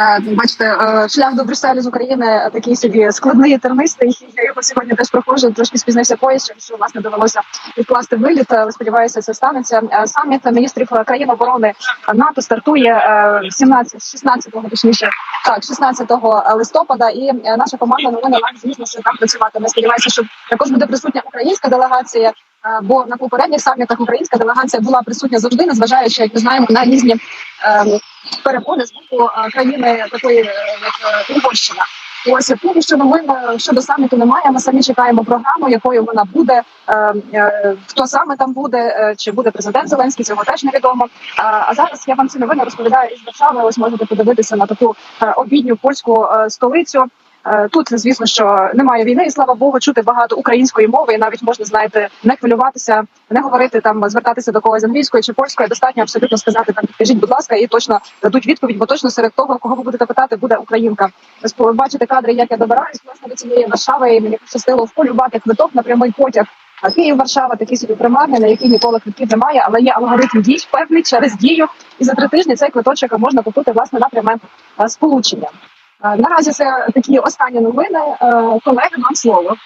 Е, Бачите, е, шлях до Брюсселю з України такий собі складний тернистий. Я його сьогодні теж проходжу. Трошки спізнився поїзд, що власне довелося відкласти виліт. Але сподіваюся, це станеться. Е, Саміт міністрів країн оборони НАТО стартує е, 17, 16 точніше, так, 16 листопада. І е, наша команда новини лайв, звісно, що там працюватиме. Сподіваюся, що також буде присутня українська делегація. Е, Бо на попередніх самітах українська делегація була присутня завжди, незважаючи, як ми знаємо, на різні ем, перепони з боку е, країни такої е, як Угорщина. Ось поки що новин щодо саміту немає. Ми самі чекаємо програму, якою вона буде. е, е, Хто саме там буде, чи буде президент Зеленський, цього теж невідомо. А, зараз я вам ці новини розповідаю із Варшави. Ось можете подивитися на таку обідню польську столицю. Е, Тут, звісно, що немає війни, і слава Богу, чути багато української мови, і навіть можна знаєте, не хвилюватися, не говорити там, звертатися до когось англійською чи польською. Достатньо абсолютно сказати там, підкажіть, будь ласка, і точно дадуть відповідь, бо точно серед того, кого ви будете питати, буде українка. Ось бачите кадри, як я добираюсь власне до цієї Варшави, і мені пощастило вполюбати квиток на прямий потяг. А Київ, Варшава такий собі примарний, на який ніколи квитків немає, але є алгоритм дій певний через дію. І за три тижні цей квиточок можна купити власне на пряме е, сполучення. Е, Наразі це такі останні новини. Е, Колеги, вам слово.